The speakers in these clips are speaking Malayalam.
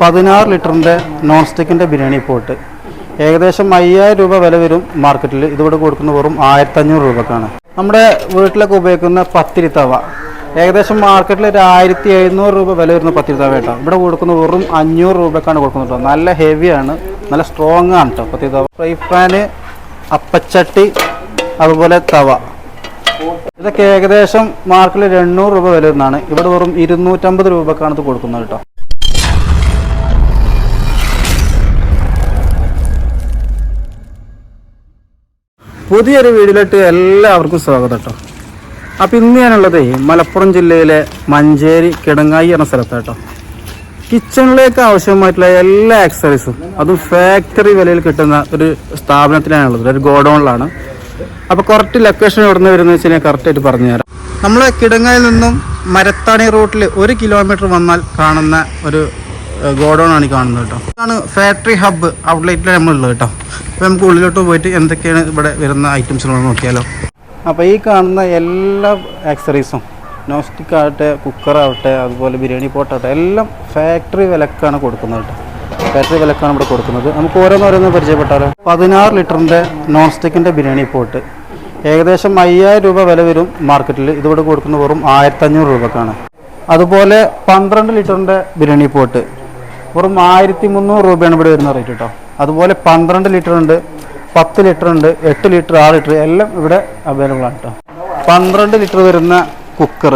പതിനാറ് ലിറ്ററിന്റെ നോൺ സ്റ്റിക്കിന്റെ ബിരിയാണി പോട്ട്. ഏകദേശം അയ്യായിരം രൂപ വില വരും മാർക്കറ്റിൽ ഇതിവിടെ കൊടുക്കുന്ന വെറും ആയിരത്തഞ്ഞൂറ് രൂപക്കാണ്. നമ്മുടെ വീട്ടിലൊക്കെ ഉപയോഗിക്കുന്ന പത്തിരി തവ ഏകദേശം മാർക്കറ്റിൽ ഒരു ആയിരത്തി എഴുന്നൂറ് രൂപ വില വരുന്ന പത്തിരി തവ കേട്ടോ. ഇവിടെ കൊടുക്കുന്ന വെറും അഞ്ഞൂറ് രൂപക്കാണ് കൊടുക്കുന്നത് കേട്ടോ. നല്ല ഹെവിയാണ് നല്ല സ്ട്രോങ് ആണ് കേട്ടോ പത്തിരി തവ ഫ്രൈ പാന് അപ്പച്ചട്ടി അതുപോലെ തവ. ഇതൊക്കെ ഏകദേശം മാർക്കറ്റിൽ എണ്ണൂറ് രൂപ വില വരുന്നതാണ്. ഇവിടെ വെറും ഇരുന്നൂറ്റമ്പത് രൂപക്കാണ് ഇത് കൊടുക്കുന്നത് കേട്ടോ. പുതിയൊരു വീഡിയോയിലോട്ട് എല്ലാവർക്കും സ്വാഗതം കേട്ടോ. അപ്പോൾ ഇന്ന് ഞാനുള്ളത് മലപ്പുറം ജില്ലയിലെ മഞ്ചേരി കിടങ്ങായി എന്ന സ്ഥലത്താണ് കേട്ടോ. കിച്ചണിലേക്ക് ആവശ്യമായിട്ടുള്ള എല്ലാ ആക്സറീസും അതും ഫാക്ടറി വിലയിൽ കിട്ടുന്ന ഒരു സ്ഥാപനത്തിലാണുള്ളത് ഒരു ഗോഡൗണിലാണ്. അപ്പോൾ കറക്റ്റ് ലൊക്കേഷൻ എവിടെ നിന്ന് വരുന്നത് വെച്ച് ഞാൻ കറക്റ്റായിട്ട് പറഞ്ഞുതരാം നമ്മൾ കിടങ്ങായിൽ നിന്നും മരത്താണി റൂട്ടിൽ ഒരു കിലോമീറ്റർ വന്നാൽ കാണുന്ന ഒരു ഗോഡൗൺ ആണ് ഈ കാണുന്നത് കേട്ടോ. ഇതാണ് ഫാക്ടറി ഹബ്ബ് ഔട്ട്ലെറ്റിലാണ് നമ്മളുള്ളത് കേട്ടോ. അപ്പോൾ നമുക്ക് ഉള്ളിലോട്ട് പോയിട്ട് എന്തൊക്കെയാണ് ഇവിടെ വരുന്ന ഐറ്റംസുകൾ നോക്കിയാലോ. അപ്പോൾ ഈ കാണുന്ന എല്ലാ ആക്സറീസും നോസ്റ്റിക് ആവട്ടെ കുക്കറാവട്ടെ അതുപോലെ ബിരിയാണി പോട്ടാവട്ടെ എല്ലാം ഫാക്ടറി വിലക്കാണ് കൊടുക്കുന്നത് കേട്ടോ. ഫാക്ടറി വിലക്കാണ് ഇവിടെ കൊടുക്കുന്നത്. നമുക്ക് ഓരോന്നോരോന്ന് പരിചയപ്പെട്ടാലോ. പതിനാറ് ലിറ്ററിന്റെ നോൺ സ്റ്റിക്കിന്റെ ബിരിയാണി പോട്ട് ഏകദേശം അയ്യായിരം രൂപ വില വരും മാർക്കറ്റിൽ ഇതിവിടെ കൊടുക്കുന്ന വെറും ആയിരത്തഞ്ഞൂറ് രൂപക്കാണ്. അതുപോലെ പന്ത്രണ്ട് ലിറ്ററിന്റെ ബിരിയാണി പോട്ട് വെറും ആയിരത്തി മുന്നൂറ് രൂപയാണ് ഇവിടെ വരുന്ന റേറ്റ് കേട്ടോ അതുപോലെ പന്ത്രണ്ട് ലിറ്റർ ഉണ്ട് പത്ത് ലിറ്റർ ഉണ്ട് എട്ട് ലിറ്റർ ആറ് ലിറ്റർ എല്ലാം ഇവിടെ അവൈലബിൾ ആണ് കേട്ടോ പന്ത്രണ്ട് ലിറ്റർ വരുന്ന കുക്കർ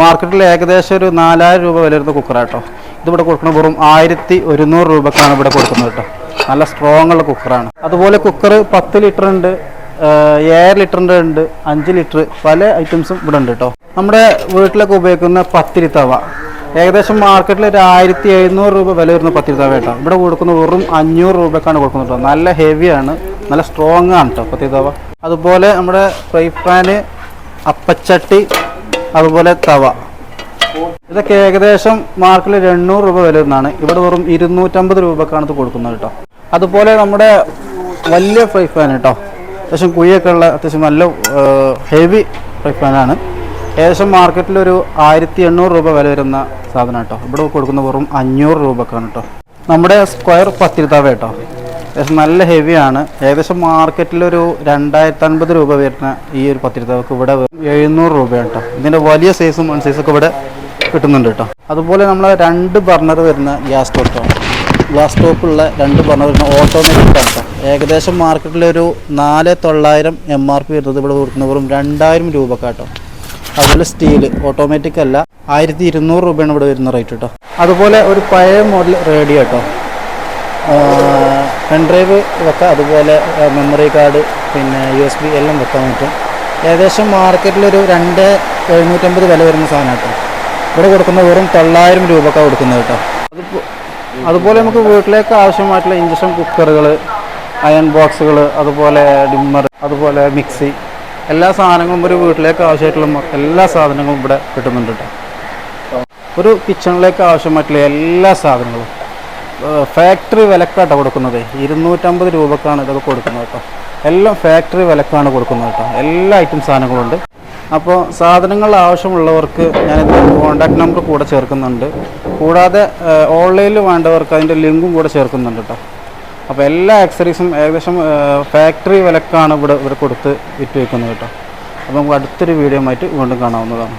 മാർക്കറ്റിൽ ഏകദേശം ഒരു നാലായിരം രൂപ വില വരുന്ന കുക്കറാട്ടോ ഇതിവിടെ കൊടുക്കുന്നത് വെറും ആയിരത്തി ഒരുന്നൂറ് രൂപക്കാണ് ഇവിടെ കൊടുക്കുന്നത് കേട്ടോ നല്ല സ്ട്രോങ് ഉള്ള കുക്കറാണ് അതുപോലെ കുക്കർ പത്ത് ലിറ്റർ ഉണ്ട് ഏഴ് ലിറ്ററിന്റെ ഉണ്ട് അഞ്ച് ലിറ്റർ പല ഐറ്റംസും ഇവിടെ ഉണ്ട് കേട്ടോ നമ്മുടെ വീട്ടിലൊക്കെ ഉപയോഗിക്കുന്ന പത്തിരി തവ. ഏകദേശം മാർക്കറ്റിൽ ഒരു ആയിരത്തി എഴുന്നൂറ് രൂപ വില വരുന്ന പത്തിരി തവ കേട്ടോ ഇവിടെ കൊടുക്കുന്ന വെറും അഞ്ഞൂറ് രൂപക്കാണ് കൊടുക്കുന്നത് നല്ല ഹെവിയാണ് നല്ല സ്ട്രോങ് ആണ് കേട്ടോ പത്തിരി തവ അതുപോലെ നമ്മുടെ ഫ്രൈ പാന് അപ്പച്ചട്ടി അതുപോലെ തവ. ഇതൊക്കെ ഏകദേശം മാർക്കറ്റിൽ എണ്ണൂറ് രൂപ വില വരുന്നതാണ്. ഇവിടെ വെറും ഇരുന്നൂറ്റമ്പത് രൂപക്കാണ് ഇത് കൊടുക്കുന്നത് കേട്ടോ അതുപോലെ നമ്മുടെ വലിയ ഫ്രൈ പാൻ കേട്ടോ അത്യാവശ്യം കുഴിയൊക്കെ ഉള്ള അത്യാവശ്യം നല്ല ഹെവി ഫ്രൈ പാനാണ് ഏകദേശം മാർക്കറ്റിൽ ഒരു ആയിരത്തി എണ്ണൂറ് രൂപ വില വരുന്ന സാധനം കേട്ടോ. ഇവിടെ കൊടുക്കുന്ന വെറും അഞ്ഞൂറ് രൂപക്കാണ് കേട്ടോ. നമ്മുടെ സ്ക്വയർ പത്തിരുത്താവ തവ കേട്ടോ. ഏകദേശം നല്ല ഹെവിയാണ് ഏകദേശം മാർക്കറ്റിലൊരു രണ്ടായിരത്തി അൻപത് രൂപ വരുന്ന ഈ ഒരു പത്തിരുത്താവക്ക് തവക്ക് ഇവിടെ എഴുന്നൂറ് രൂപയാണ് കേട്ടോ. ഇതിന്റെ വലിയ സൈസും വൺ സൈസൊക്കെ ഇവിടെ കിട്ടുന്നുണ്ട് കേട്ടോ. അതുപോലെ നമ്മൾ രണ്ട് ബർണർ വരുന്ന ഗ്യാസ് സ്റ്റോപ്പ് ഗ്യാസ് ഗ്ലാസ് ടോപ്പുള്ള രണ്ട് ബർണർ വരുന്ന ഓട്ടോമാറ്റിക് ആണ് കേട്ടോ. ഏകദേശം മാർക്കറ്റിലൊരു നാല് തൊള്ളായിരം എം ആർ പി വരുന്നത് ഇവിടെ കൊടുക്കുന്ന വെറും രണ്ടായിരം രൂപക്കാട്ടോ അതുപോലെ സ്റ്റീൽ ഓട്ടോമാറ്റിക് അല്ല. ആയിരത്തി ഇരുന്നൂറ് രൂപയാണ് ഇവിടെ വരുന്ന റേറ്റ് കേട്ടോ അതുപോലെ ഒരു പഴയ മോഡൽ റേഡിയോ കേട്ടോ പെൺ ഡ്രൈവ് വെക്കാം അതുപോലെ മെമ്മറി കാർഡ് പിന്നെ യു എസ് ബി എല്ലാം വെക്കാൻ പറ്റും. ഏകദേശം മാർക്കറ്റിലൊരു രണ്ട് എഴുന്നൂറ്റമ്പത് വില വരുന്ന സാധനം കേട്ടോ ഇവിടെ കൊടുക്കുന്ന വെറും തൊള്ളായിരം രൂപക്കാണ് കൊടുക്കുന്നത് കേട്ടോ അതുപോലെ നമുക്ക് വീട്ടിലേക്ക് ആവശ്യമായിട്ടുള്ള ഇഞ്ചക്ഷൻ കുക്കറുകൾ അയൺ ബോക്സുകൾ അതുപോലെ ഡിമ്മർ അതുപോലെ മിക്സി എല്ലാ സാധനങ്ങളും ഒരു വീട്ടിലേക്ക് ആവശ്യമായിട്ടുള്ള എല്ലാ സാധനങ്ങളും ഇവിടെ കിട്ടുന്നുണ്ട് കേട്ടോ ഒരു കിച്ചണിലേക്ക് ആവശ്യമായിട്ടുള്ള എല്ലാ സാധനങ്ങളും. ഫാക്ടറി വിലക്കാട്ടോ കൊടുക്കുന്നത്. ഇരുന്നൂറ്റമ്പത് രൂപക്കാണ് ഇതൊക്കെ കൊടുക്കുന്നത് കേട്ടോ എല്ലാം ഫാക്ടറി വിലക്കാണ് കൊടുക്കുന്നത് കേട്ടോ എല്ലാ ഐറ്റം സാധനങ്ങളും ഉണ്ട്. അപ്പോൾ സാധനങ്ങൾ ആവശ്യമുള്ളവർക്ക് ഞാനിത് കോൺടാക്ട് നമ്പർ കൂടെ ചേർക്കുന്നുണ്ട്. കൂടാതെ ഓൺലൈനിൽ വേണ്ടവർക്ക് അതിന്റെ ലിങ്കും കൂടെ ചേർക്കുന്നുണ്ട് കേട്ടോ അപ്പോൾ എല്ലാ ആക്സറീസും ഏകദേശം ഫാക്ടറി വിലക്കാണ് ഇവിടെ ഇവിടെ കൊടുത്ത് വിറ്റ് വയ്ക്കുന്നത് കേട്ടോ. അപ്പോൾ നമുക്ക് അടുത്തൊരു വീഡിയോ ആയിട്ട് വീണ്ടും കാണാവുന്നതാണ്.